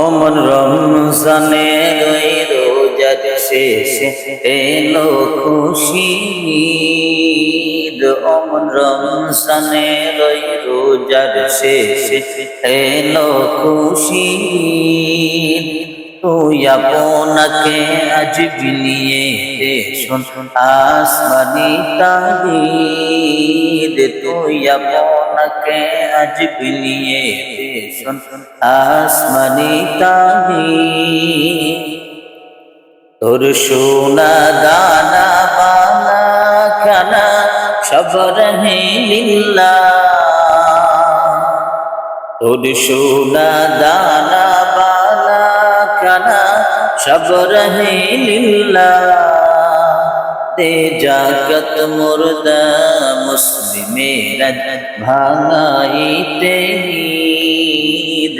অমন রমজানে রোজার শেষে এলো খুশি। অমন রমজানে রোজার শেষে এলো খুশি। তুই আপনাকে আজ বিলিয়ে শোন, আসমানি তাগিদ তুই আপনাকে আজ বিলিয়ে দে শোন আসমানি তাগিদ তোর সোনা দানা বানা খানা সব রহে লিল্লা তোর সোনা দানা বানা খানা সব রহে লিল্লা দে জাগত মুর্দা মুসলিমেরা ভাঙাইতে ঈদ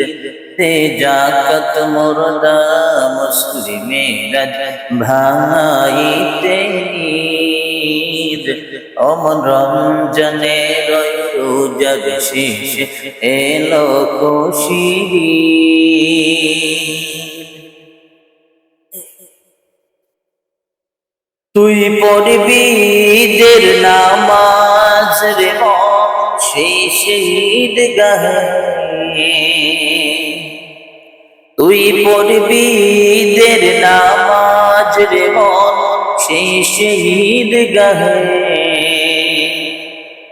দে জাগত মুর্দা মুসলিমেরা ভাঙাইতে ঈদ অমন রোজার শেষে এলো খুশি পড়বি ঈদের নামাজ রে সেই শহীদ গাহে। তুই পড়বি ঈদের নামাজ রে সেই শহীদ গাহে।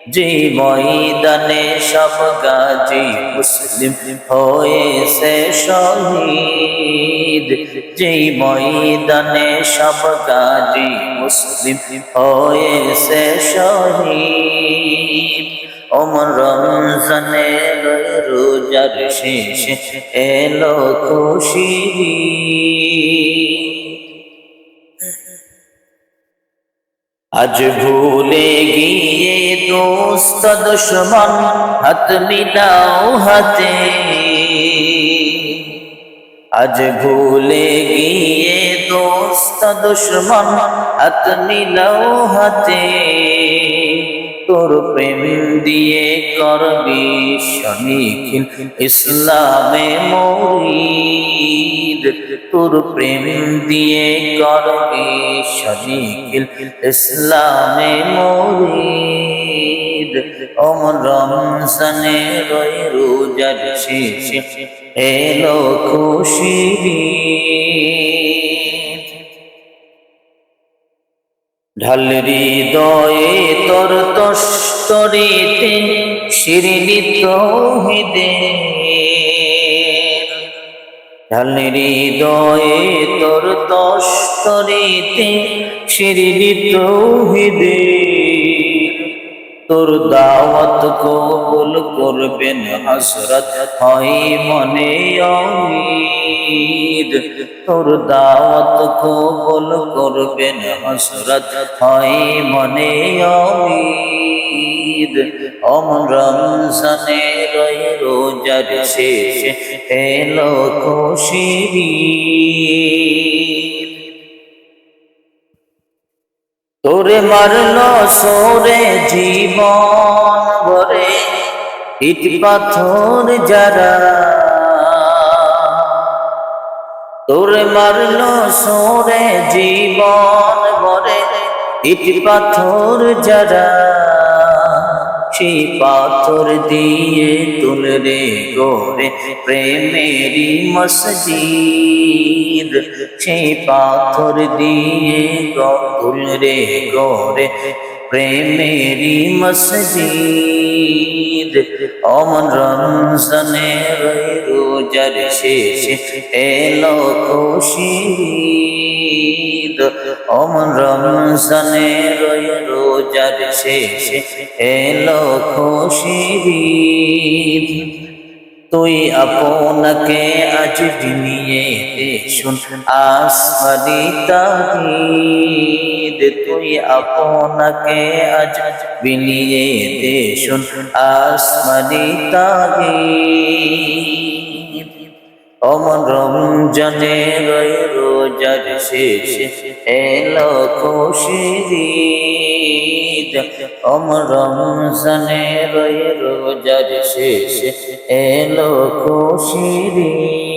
যে ময়দানে সব গাজী মুসলিম হয়েছে শহীদ, যে ময়দানে সব গাজী মুসলিম হয়েছে শহীদ। অমর রমজানে রোজার শেষে এলো খুশি। আজ ভুলে গিয়ে দোস্ত দুশ্মন, হাত মিলাও হাতে। আজ ভুলে গিয়ে দোস্ত দুশ্মন, হাত মিলাও হাতে। তোর প্রেম দিয়ে করবি শনিখিল ইসলামে মরিদ। তোর প্রেম দিয়ে করবি শনিখিল ইসলামে মরিদ। অমর রমজানে রই রোজার শেষে এলো খুশি ঈদ। ঢাল হৃদয়ে তোর তস্তরিতে শিরিলি তৌহিদে ঢাল হৃদয়ে তোর তস্তরিতে শিরিলি তৌহিদে তোর দাওয়াত কবুল করবেন হসরত হয় মনে অমিদ তোর দাওয়াত কবুল করবেন হসরত হয় মনে অমিদ অমন রমজানে রই রোজার শেষে এলো খুশির মারল মারলো সোরে জীবন ভরে, ইট পাথর যারা তোরে মারল সোরে জীবন ভরে, ইট পাথর যারা সেই পাথর দিয়ে তুলরে গোরে প্রেমেরি মসজিদ। সেই পাথর দিয়ে তুলরে গোরে প্রেমেরি মসজিদ। অমন রমজানে রোজার শেষে এলো খুশি। অমন রমজানে রোজার শেষে এলো খুশি তুই আপনাকে আজ বিনিয়ে শুন আসমানি তাহিদ। তুই আপনাকে আজ বিনিয়ে দে শুন আসমানি তাহিদ। অমন রমজানে রয় রোজার শেষে এলো খুশির অমর রমজানে রয় রোজার শেষে এলো ঈদ।